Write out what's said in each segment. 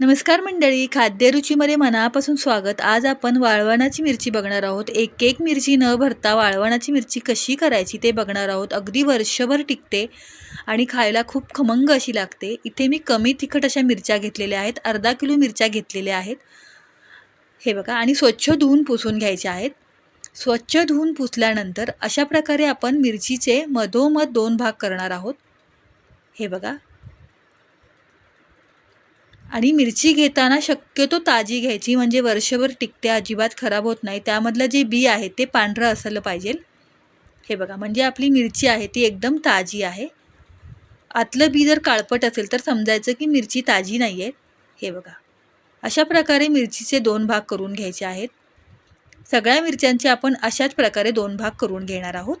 नमस्कार मंडळी खाद्यरुचीमध्ये मनापासून स्वागत. आज आपण वाळवणाची मिरची बघणार आहोत. एक एक मिरची न भरता वाळवणाची मिरची कशी करायची ते बघणार आहोत. अगदी वर्षभर टिकते आणि खायला खूप खमंग अशी लागते. इथे मी कमी तिखट अशा मिरच्या घेतलेल्या आहेत. अर्धा किलो मिरच्या घेतलेल्या आहेत. हे बघा आणि स्वच्छ धुवून पुसून घ्यायच्या आहेत. स्वच्छ धुवून पुसल्यानंतर अशा प्रकारे आपण मिरचीचे मधोमध दोन भाग करणार आहोत. हे बघा आणि मिरची घेताना शक्यतो ताजी घ्यायची म्हणजे वर्षभर टिकते अजिबात खराब होत नाही. त्यामधलं जे बी आहे ते पांढरं असलं पाहिजे. हे बघा म्हणजे आपली मिरची आहे ती एकदम ताजी आहे. आतलं बी जर काळपट असेल तर समजायचं की मिरची ताजी नाही आहे. हे बघा अशा प्रकारे मिरचीचे दोन भाग करून घ्यायचे आहेत. सगळ्या मिरच्यांचे आपण अशाच प्रकारे दोन भाग करून घेणार आहोत.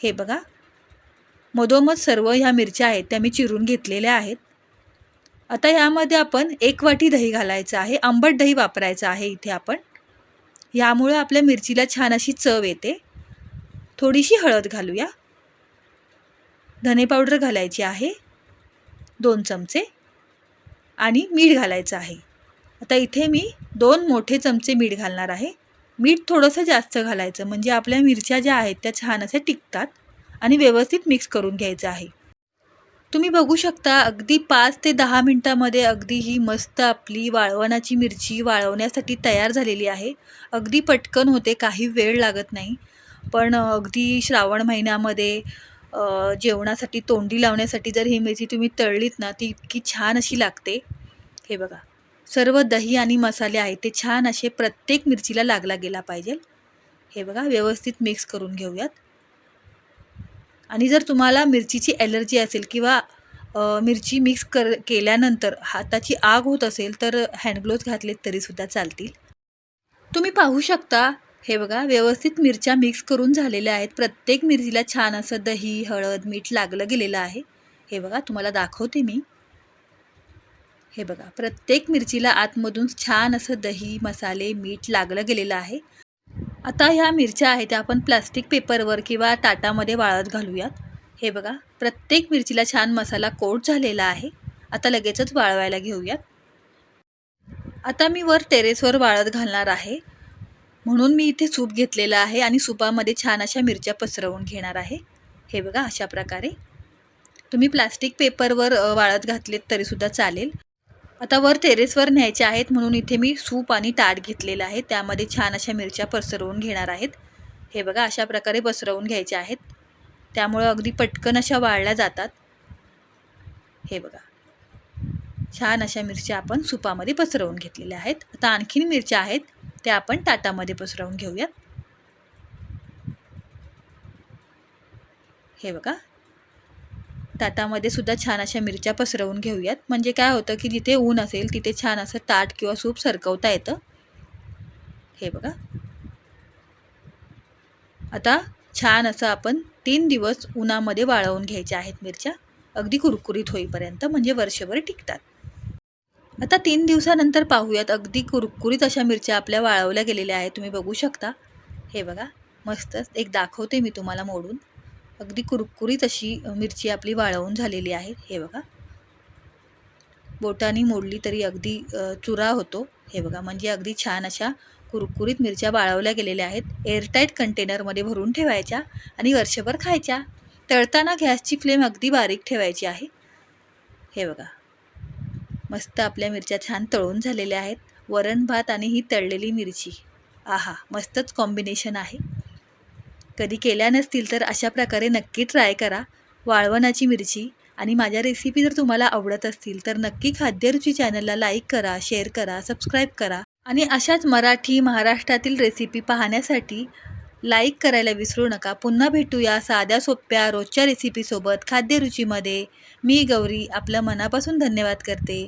हे बघा मधोमध सर्व ह्या मिरच्या आहेत त्या मी चिरून घेतलेल्या आहेत. आता यामध्ये आपण एक वाटी दही घालायचं आहे आंबट दही वापरायचं आहे इथे आपण. यामुळं आपल्या मिरचीला छान अशी चव येते. थोडीशी हळद घालूया. धने पावडर घालायची आहे दोन चमचे. आणि मीठ घालायचं आहे. आता इथे मी दोन मोठे चमचे मीठ घालणार आहे. मीठ थोडंसं जास्त घालायचं म्हणजे आपल्या मिरच्या ज्या आहेत त्या छान अशा टिकतात. आणि व्यवस्थित मिक्स करून घ्यायचं आहे. तुम्ही बघू शकता अगदी पाच ते दहा मिनटामध्ये अगदी ही मस्त आपली वाळवणाची मिरची वाळवण्यासाठी तयार झालेली आहे. अगदी पटकन होते काही वेळ लागत नाही. पण अगदी श्रावण महिन्यामध्ये जेवणासाठी तोंडी लावण्यासाठी जर ही मिरची तुम्ही तळलीत ना ती इतकी छान अशी लागते. हे बघा सर्व दही आणि मसाले आहेत ते छान असे प्रत्येक मिरचीला लागला गेला पाहिजे. हे बघा व्यवस्थित मिक्स करून घेऊयात. आणि जर तुम्हाला मिरचीची ॲलर्जी असेल किंवा मिरची मिक्स कर केल्यानंतर हाताची आग होत असेल तर हँडग्लोव्ज घातलेत तरीसुद्धा चालतील. तुम्ही पाहू शकता हे बघा व्यवस्थित मिरच्या मिक्स करून झालेल्या आहेत. प्रत्येक मिरचीला छान असं दही हळद मीठ लागलं गेलेलं आहे. हे बघा तुम्हाला दाखवते मी. हे बघा प्रत्येक मिरचीला आतमधून छान असं दही मसाले मीठ लागलं गेलेलं आहे. आता ह्या मिरच्या आहेत त्या आपण प्लास्टिक पेपरवर किंवा ताटामध्ये वाळत घालूयात. हे बघा प्रत्येक मिरचीला छान मसाला कोट झालेला आहे. आता लगेचच वाळवायला घेऊयात. आता मी वर टेरेसवर वाळत घालणार आहे. म्हणून मी इथे सूप घेतलेलं आहे आणि सुपामध्ये छान अशा मिरच्या पसरवून घेणार आहे. हे बघा अशा प्रकारे. तुम्ही प्लास्टिक पेपरवर वाळत घातलेत तरीसुद्धा चालेल. आता वर टेरेसवर न्यायचे आहेत म्हणून इथे मी सूप आणि ताट घेतलेलं आहे. त्यामध्ये छान अशा मिरच्या पसरवून घेणार आहेत. हे बघा अशा प्रकारे पसरवून घ्यायच्या आहेत. त्यामुळं अगदी पटकन अशा वाळल्या जातात. हे बघा. छान अशा मिरच्या आपण सुपामध्ये पसरवून घेतलेल्या आहेत. आता आणखीन मिरच्या आहेत त्या आपण ताटामध्ये पसरवून घेऊयात. हे बघा. ताटामध्ये सुद्धा छान अशा मिरच्या पसरवून घेऊयात. म्हणजे काय होतं की जिथे ऊन असेल तिथे छान असं ताट किंवा सूप सरकवता येतं. हे बघा. आता छान असं आपण तीन दिवस उन्हामध्ये वाळवून घ्यायच्या आहेत मिरच्या. अगदी कुरकुरीत होईपर्यंत म्हणजे वर्षभर टिकतात. आता तीन दिवसानंतर पाहूयात अगदी कुरकुरीत अशा मिरच्या आपल्या वाळवल्या गेलेल्या आहेत. तुम्ही बघू शकता. हे बघा. मस्तच. एक दाखवते मी तुम्हाला मोडून. अगदी कुरकुरीत अशी मिरची आपली वाळवून झालेली आहे. हे बघा. बोटानी मोडली तरी अगदी चुरा होतो. हे बघा. म्हणजे अगदी छान अशा कुरकुरीत मिरच्या वाळवल्या गेलेल्या आहेत. एअरटाईट कंटेनरमध्ये भरून ठेवायच्या आणि वर्षभर खायच्या. तळताना गॅसची फ्लेम अगदी बारीक ठेवायची आहे. हे बघा. मस्त आपल्या मिरच्या छान तळून झालेल्या आहेत. वरण भात आणि ही तळलेली मिरची. आहा. मस्तच कॉम्बिनेशन आहे. कधी केल्या नसतील तर अशा प्रकारे नक्की ट्राय करा. वाळवणाची मिरची आणि माझ्या रेसिपी जर तुम्हाला आवडत असतील तर नक्की खाद्यरुची चॅनलला लाईक करा शेअर करा सबस्क्राईब करा. आणि अशाच मराठी महाराष्ट्रातील रेसिपी पाहण्यासाठी लाईक करायला विसरू नका. पुन्हा भेटूया साध्या सोप्या रोजच्या रेसिपीसोबत खाद्यरुचीमध्ये. मी गौरी आपलं मनापासून धन्यवाद करते.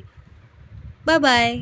Bye bye